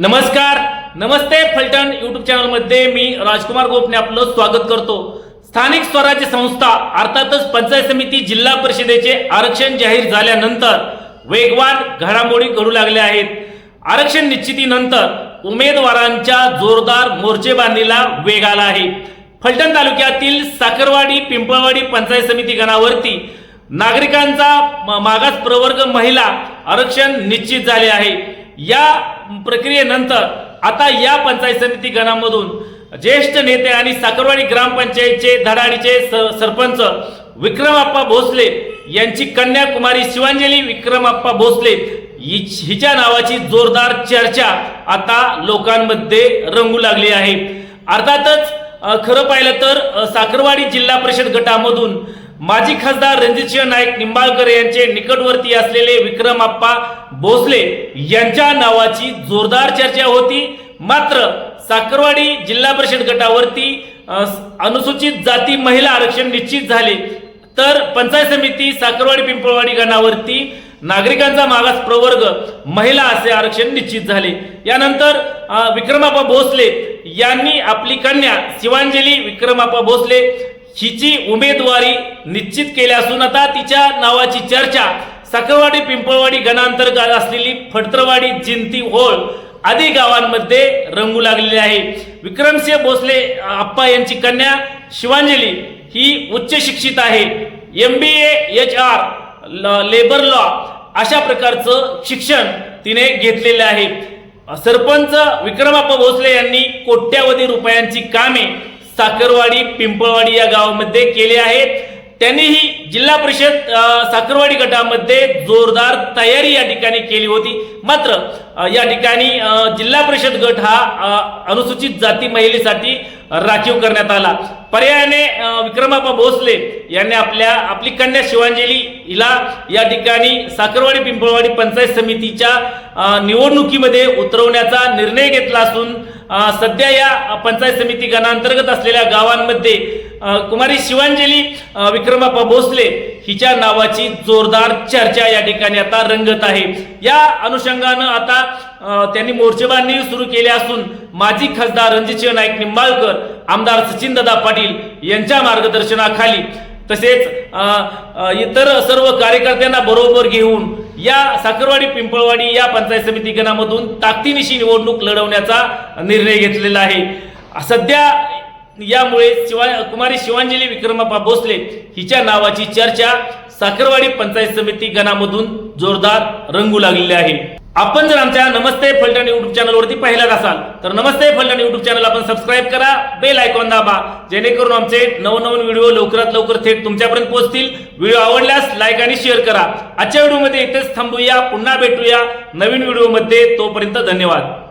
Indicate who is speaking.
Speaker 1: नमस्कार. नमस्ते फलटण युट्यूब चॅनलमध्ये मी राजकुमार गोपने आपलं स्वागत करतो. स्थानिक स्वराज्य संस्था अर्थातच पंचायत समिती जिल्हा परिषदेचे आरक्षण जाहीर झाल्यानंतर वेगवान घडामोडी घडू लागल्या आहेत. आरक्षण निश्चितीनंतर उमेदवारांच्या जोरदार मोर्चेबांधणीला वेग आला आहे. फलटण तालुक्यातील साखरवाडी पिंपळवाडी पंचायत समिती गणावरती नागरिकांचा म- मागास प्रवर्ग महिला आरक्षण निश्चित झाले आहे. या प्रक्रियेनंतर आता या पंचायत समिती गणामधून ज्येष्ठ नेते आणि साखरवाडी ग्रामपंचायतचे धडाडीचे स- सरपंच विक्रमाप्पा भोसले यांची कन्याकुमारी शिवांजली विक्रमाप्पा भोसले हिच्या नावाची जोरदार चर्चा आता लोकांमध्ये रंगू लागली आहे. अर्थातच खरं पाहिलं तर साखरवाडी जिल्हा परिषद गटामधून माजी खासदार रणजितसिंह नाईक निंबाळकर यांचे निकटवर्ती असलेले विक्रमाप्पा भोसले यांच्या नावाची जोरदार चर्चा होती. मात्र साखरवाडी जिल्हा परिषद गटावरती अनुसूचित जाती महिला आरक्षण निश्चित झाले. तर पंचायत समिती साखरवाडी पिंपळवाडी गणावरती नागरिकांचा मागास प्रवर्ग महिला असे आरक्षण निश्चित झाले. यानंतर विक्रमाप्पा भोसले यांनी आपली कन्या शिवांजली विक्रमाप्पा भोसले हिची उमेदवारी निश्चित केली असून आता तिच्या नावाची चर्चा साखरवाडी पिंपळवाडी गणांतर्गत असलेली फडतरवाडी जिंती होळ आदी गावांमध्ये रंगू लागलेली आहे. विक्रमसिंह भोसले आप्पा यांची कन्या शिवांजली ही उच्च शिक्षित आहे. M B H R labour law अशा प्रकारचं शिक्षण तिने घेतलेलं आहे. सरपंच विक्रमाप्पा भोसले यांनी कोट्यावधी रुपयांची कामे साखरवाडी पिंपळवाडी या गावामध्ये केले आहेत. त्यांनीही जिल्हा परिषद साखरवाडी गटामध्ये जोरदार तयारी या ठिकाणी केली होती. मात्र या ठिकाणी जिल्हा परिषद गट हा अनुसूचित जाती महिलेसाठी राखीव करण्यात आला. पर्यायाने अ, विक्रमाप्पा भोसले यांनी आपल्या आपली कन्या शिवांजली हिला या ठिकाणी साखरवाडी पिंपळवाडी पंचायत समितीच्या निवडणुकीमध्ये उतरवण्याचा निर्णय घेतला असून सध्या या पंचायत समिती गणांतर्गत असलेल्या गावांमध्ये कुमारी शिवांजली विक्रमाप्पा भोसले हिच्या नावाची जोरदार चर्चा या ठिकाणी आता रंगत आहे. या अनुषंगानं आता त्यांनी मोर्चेबांधणी सुरू केली असून माजी खासदार रणजितसिंह नाईक निंबाळकर आमदार सचिनदादा पाटील यांच्या मार्गदर्शनाखाली तसेच इतर सर्व कार्यकर्त्यांना बरोबर घेऊन या साखरवाडी पिंपळवाडी या पंचायत समिती गणामधून ताकदीनिशी निवडणूक लढवण्याचा निर्णय घेतलेला आहे. सध्या यामुळे शिवा कुमारी शिवांजली विक्रमाप्पा भोसले हिच्या नावाची चर्चा साखरवाडी पंचायत समिती गणामधून जोरदार रंगू लागलेली आहे. आपण जर आमच्या नमस्ते फलटण युट्यूब चॅनलवरती पहिल्याच असाल तर नमस्ते फलटण युट्यूब चॅनल आपण सबस्क्राईब करा बेल आयकॉन दाबा जेणेकरून आमचे नवनवीन व्हिडिओ लवकरात लवकर थेट तुमच्यापर्यंत पोहोचतील. व्हिडिओ आवडल्यास लाईक आणि शेअर करा. आजच्या व्हिडिओमध्ये इथेच थांबूया पुन्हा भेटूया नवीन व्हिडिओमध्ये तोपर्यंत धन्यवाद.